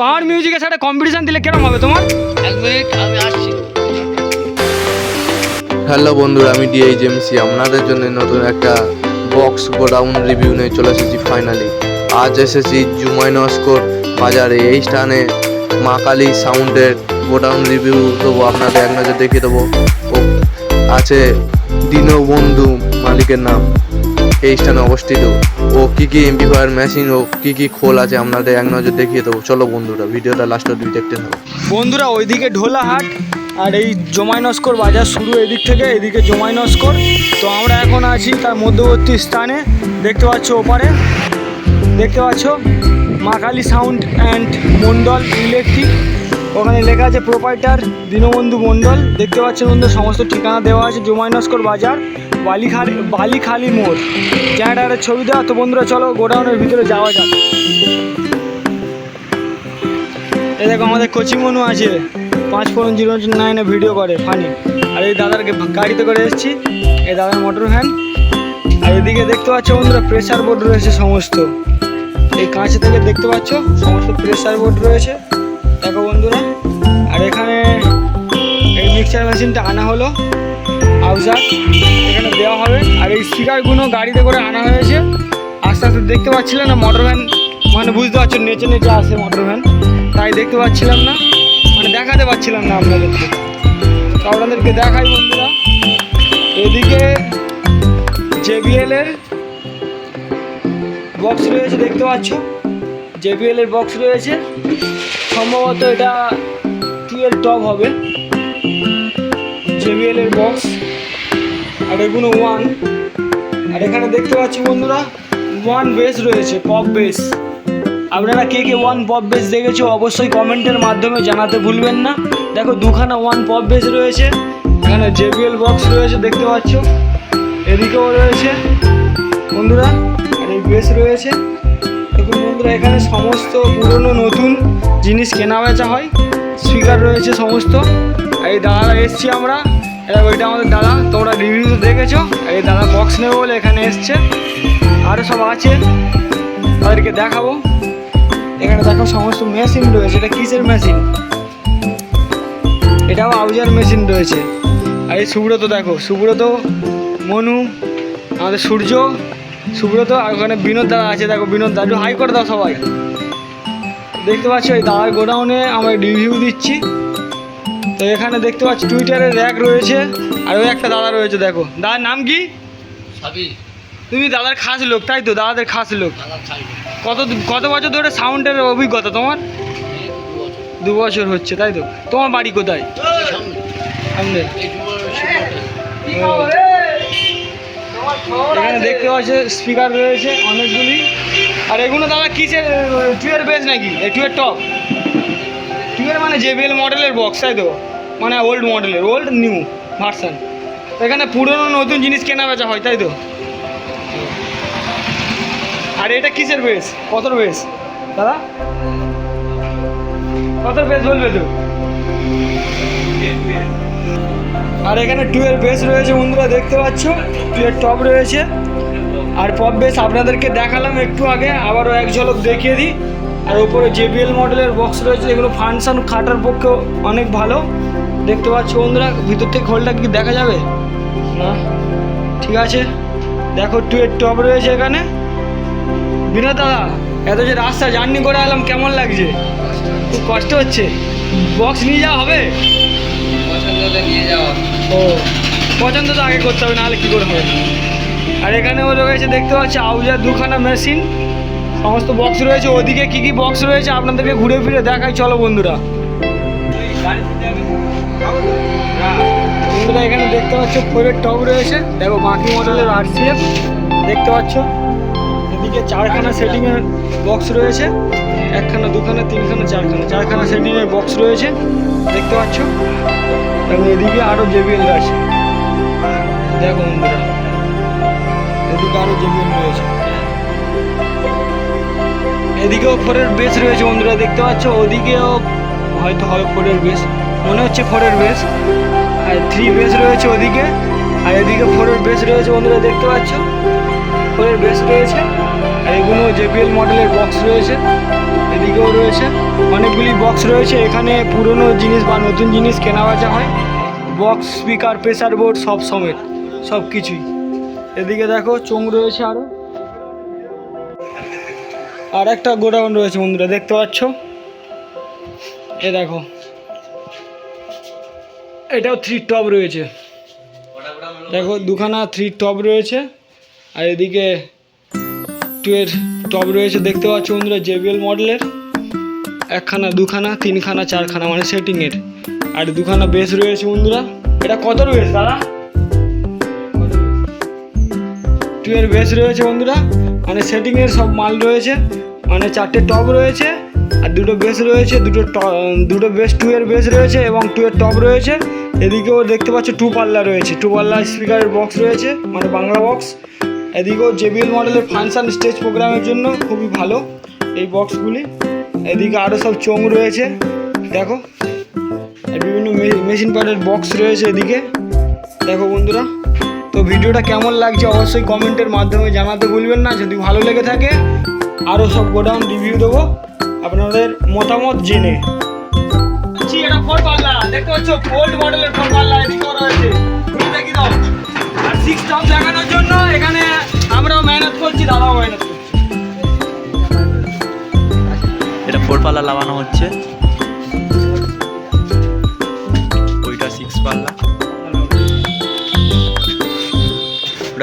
পাওয়ার মিউজিকের সাথে কম্পিটিশন দিলে কেরম হবে তোমার? এক মিনিট আমি আসছি। হ্যালো বন্ধুরা আমি ডিএইচএমসি আপনাদের জন্য নতুন একটা বক্স গোডাউন রিভিউ নিয়ে চলে এসেছি ফাইনালি আজ এসেছি জুমাইনস্কোর বাজারে। এই স্থানে মা কালী সাউন্ডের গোডাউন রিভিউ দেবো আপনাদের এক নজর দেখিয়ে দেবো। ও আছে দীনবন্ধু মালিকের নাম। এই স্থানে অবস্থিত। ও কী কী এমপিফায়ার মেশিন ও কী কী খোল আছে আপনাদের এক নজর দেখিয়ে দেবো। চলো বন্ধুরা, ভিডিওটা লাস্ট অব্দি দেখতে থাকো। বন্ধুরা, ওইদিকে ঢোলাহাট আর এই জমাই নস্কর বাজার শুরু এদিক থেকে, এদিকে জমাই নস্কর। তো আমরা এখন আছি তার মধ্যবর্তী স্থানে, দেখতে পাচ্ছ ওপারে। দেখতে পাচ্ছ Ma Kali sound and Mondal electric. ওখানে লেখা আছে প্রোপাইটার দীনবন্ধু মন্ডল দেখতে পাচ্ছেন বন্ধু সমস্ত ঠিকানা দেওয়া আছে জমাইনস্কর বাজার, বালিখালি বালিখালি মোড়। জেনারেটারের ছবি দেওয়া, তো বন্ধুরা চলো গোডাউনের ভিতরে যাওয়া যাক। এ দেখো আমাদের কোচিং মনু আছে। পাঁচ ফোন জিরো নাইনে ভিডিও করে ফানি আর এই দাদার গাড়িতে করে এসেছি। এই দাদার মোটর ভ্যান আর এদিকে দেখতে পাচ্ছ বন্ধুরা প্রেসার বোর্ড রয়েছে সমস্ত। এই কাঁচে থেকে দেখতে পাচ্ছ, সমস্ত প্রেসার বোর্ড রয়েছে। দেখো বন্ধুরা। এখানে এই মিক্সার মেশিনটা আনা হলো। আউজার এখানে দেওয়া হবে। আর এই স্পিকারগুলো গাড়িতে করে আনা হয়েছে। আস্তে আস্তে দেখতে পাচ্ছিলাম না মোটর ভ্যান মানে বুঝতে পারছ, নেচে নেচে আসে মোটর ভ্যান তাই দেখতে পাচ্ছিলাম না মানে দেখাতে পাচ্ছিলাম না আপনাদেরকে। তো আপনাদেরকে দেখাই বন্ধুরা। এদিকে জেবিএল এর বক্স রয়েছে, দেখতে পাচ্ছ। জেবিএল এর বক্স রয়েছে। সম্ভবত এটা টুয়েলভ টপ হবে। জেবিএল এর বক্স আর এগুলো ওয়ান আর এখানে দেখতে পাচ্ছি বন্ধুরা ওয়ান বেস রয়েছে পপ বেস আপনারা কে কে ওয়ান পপ বেস দেখেছ অবশ্যই কমেন্টের মাধ্যমে জানাতে ভুলবেন না। দেখো দুখানা ওয়ান পপ বেস রয়েছে। এখানে জেবিএল বক্স রয়েছে, দেখতে পাচ্ছ। এদিকেও রয়েছে। বন্ধুরা আর এই বেস রয়েছে। দেখুন বন্ধুরা, এখানে সমস্ত পুরনো নতুন জিনিস কেনা বেচা হয়। স্পিকার রয়েছে সমস্ত। এই দাদারা এসছি আমরা। ওইটা আমাদের দাদা। তোমরা রিভিউ দেখেছ। এই দাদা বক্স নেবে বলে এখানে এসছে। আরও সব আছে। তাদেরকে দেখাবো। এখানে দেখো সমস্ত মেশিন রয়েছে। এটা কিসের মেশিন এটাও আউজার মেশিন রয়েছে। আর এই সুব্রত দেখো। সুব্রত, মনু, আমাদের সূর্য, সুব্রত, আর ওখানে বিনোদ দাদা আছে। দেখো বিনোদ দাদু হাই করে দাও সবাই। দেখতে পাচ্ছি ওই দাদার গোডাউনে আমরা রিভিউ দিচ্ছি। তো এখানে দেখতে পাচ্ছি টুইটারের র্যাক রয়েছে আর ওই একটা দাদা রয়েছে দেখো। দাদার নাম কি? তুমি দাদার খাস লোক তাই তো? দাদাদের খাস লোক। কত কত বছর ধরে সাউন্ডের অভিজ্ঞতা তোমার? দু বছর। হচ্ছে তাই তো? তোমার বাড়ি কোথায়? সামনে। এখানে দেখতে পাচ্ছ স্পিকার রয়েছে অনেকগুলি। আর এগুলো দাদা কিসের টুয়ের বেস নাকি? এই টুয়ের টপ টুয়ের মানে জেবিএল মডেলের বক্স তাই তো? মানে ওল্ড মডেলের ওল্ড নিউ ভার্সান এখানে পুরনো নতুন জিনিস কেনা বেচা হয়, তাই তো? আর এটা কিসের বেস কতর বেস দাদা? কতর বেস বলবে তো? আর এখানে টুয়েলভ বেস রয়েছে, বন্ধুরা, দেখতে পাচ্ছ? টুয়েলভ টপ রয়েছে। আর পপ বেস আপনাদেরকে দেখালাম একটু আগে আবারও এক ঝলক দেখিয়ে দিই। আর ওপরে জেবিএল মডেলের বক্স রয়েছে এগুলো ফাংশন খাটার পক্ষে অনেক ভালো। দেখতে পাচ্ছ বন্ধুরা ভিতর থেকে খোলটা কি দেখা যাবে? না। ঠিক আছে। দেখো টুয়ের টপ রয়েছে এখানে। বিনা দাদা এত যে রাস্তা জার্নি করে এলাম কেমন লাগছে? খুব কষ্ট হচ্ছে। বক্স নিয়ে যাওয়া হবে? পছন্দতে নিয়ে যাওয়া ও পছন্দ তো আগে করতে হবে নাহলে কী করে হবে? আর এখানেও রয়েছে দেখতে পাচ্ছি আউজার দুখানা মেশিন। সমস্ত বক্স রয়েছে। ওদিকে কি কি বক্স রয়েছে আপনাদেরকে ঘুরে ফিরে দেখাই। চলো বন্ধুরা। বন্ধুরা, এখানে দেখতে পাচ্ছ ফোরের টপ রয়েছে। দেখো, বাকি মডেলের আরসিএফ দেখতে পাচ্ছ? এদিকে চারখানা সেটিংয়ের বক্স রয়েছে। একখানা, দুখানা, তিনখানা, চারখানা। চারখানা সেটিংয়ের বক্স রয়েছে। দেখতে পাচ্ছ? এবং এদিকে আরও জেবিএল আছে। দেখো বন্ধুরা। এদিকে আরও জেবিএল রয়েছে। এদিকেও ফোরের বেস রয়েছে বন্ধুরা, দেখতে পাচ্ছ? ওদিকেও হয়তো হবে ফোরের বেস মনে হচ্ছে ফোরের বেস আর থ্রি বেস রয়েছে ওদিকে। আর এদিকে ফোরের বেস রয়েছে বন্ধুরা, দেখতে পাচ্ছ? ফোরের বেস রয়েছে। আর এগুলো জেবিএল মডেলের বক্স রয়েছে। এদিকেও রয়েছে। অনেকগুলি বক্স রয়েছে। এখানে পুরনো জিনিস বা নতুন জিনিস কেনা বেচা হয়। বক্স স্পিকার প্রেসার বোর্ড সব সমেত। সব কিছুই এদিকে দেখো চোং রয়েছে আরও আর একটা গোডাউন রয়েছে বন্ধুরা, দেখতে পাচ্ছ? এ দেখো। এটাও থ্রি টপ রয়েছে। দেখো, দুখানা থ্রি টপ রয়েছে। আর এদিকে টুয়ের টপ রয়েছে, দেখতে পাচ্ছ বন্ধুরা জেবিএল মডেলের একখানা, দুখানা, তিনখানা, চারখানা মানে সেটিংয়ের আর দুখানা বেস রয়েছে বন্ধুরা। এটা কত রয়েছে দাদা? টুয়ের বেস রয়েছে বন্ধুরা। মানে সেটিংয়ের সব মাল রয়েছে। মানে চারটে টপ রয়েছে। আর দুটো বেস রয়েছে, দুটো দুটো বেস টু এর বেস রয়েছে এবং টু এর টপ রয়েছে। এদিকেও দেখতে পাচ্ছ টু পাল্লা রয়েছে। টু পাল্লা স্পিকারের বক্স রয়েছে মানে বাংলা বক্স এদিকেও জেবিএল মডেলের ফাংশন স্টেজ প্রোগ্রামের জন্য খুবই ভালো এই বক্সগুলি এদিকে আরও সব চোং রয়েছে। দেখো বিভিন্ন মেশিন পার্টের বক্স রয়েছে এদিকে। দেখো বন্ধুরা তো ভিডিওটা কেমন লাগছে অবশ্যই কমেন্টের মাধ্যমে জানাতে ভুলবেন না। যদি ভালো লেগে থাকে আরও সব গোডাউন রিভিউ দেবো আপনাদের মতামত জেনে। এটা ফোর পাল্লা। দেখতে পাচ্ছ ওল্ড মডেলের ফোর পাল্লা এদিকেও রয়েছে দেখি দাও। আর সিক্স টপ দেখানোর জন্য এখানে আমরাও মেহনত করছি দাদাও মেহনত করছি। এটা ফোর পাল্লা লাগানো হচ্ছে।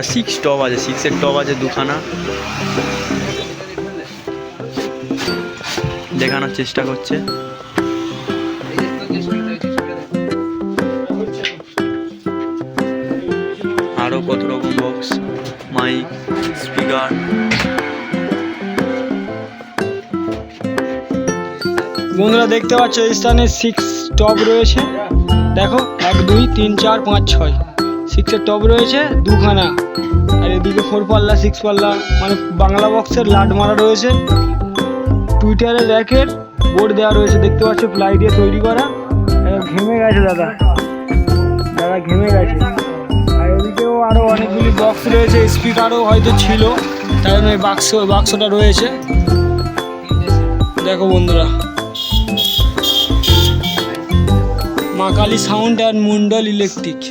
ওটা সিক্স টপ আছে সিক্সের টপ আছে দুখানা। দেখানোর চেষ্টা করছে। আরও কত রকম বক্স মাইক স্পিকার বন্ধুরা, দেখতে পাচ্ছ, এই স্থানে সিক্স টপ রয়েছে। দেখো, এক, দুই, তিন, চার, পাঁচ, ছয়। সিক্সের টপ রয়েছে দুখানা। আর এদিকে ফোর পাল্লা সিক্স পাল্লা মানে বাংলা বক্সের লাট মারা রয়েছে। টুইটারের র্যাকের বোর্ড দেওয়া রয়েছে, দেখতে পাচ্ছ প্লাই দিয়ে তৈরি করা। ঘেমে গেছে, দাদা। দাদা ঘেমে গেছে। আর এদিকেও আরও অনেকগুলি বক্স রয়েছে স্পিকারও হয়তো ছিল তাই জন্য বাক্স বাক্সটা রয়েছে। দেখো বন্ধুরা। Ma Kali sound and Mondal electric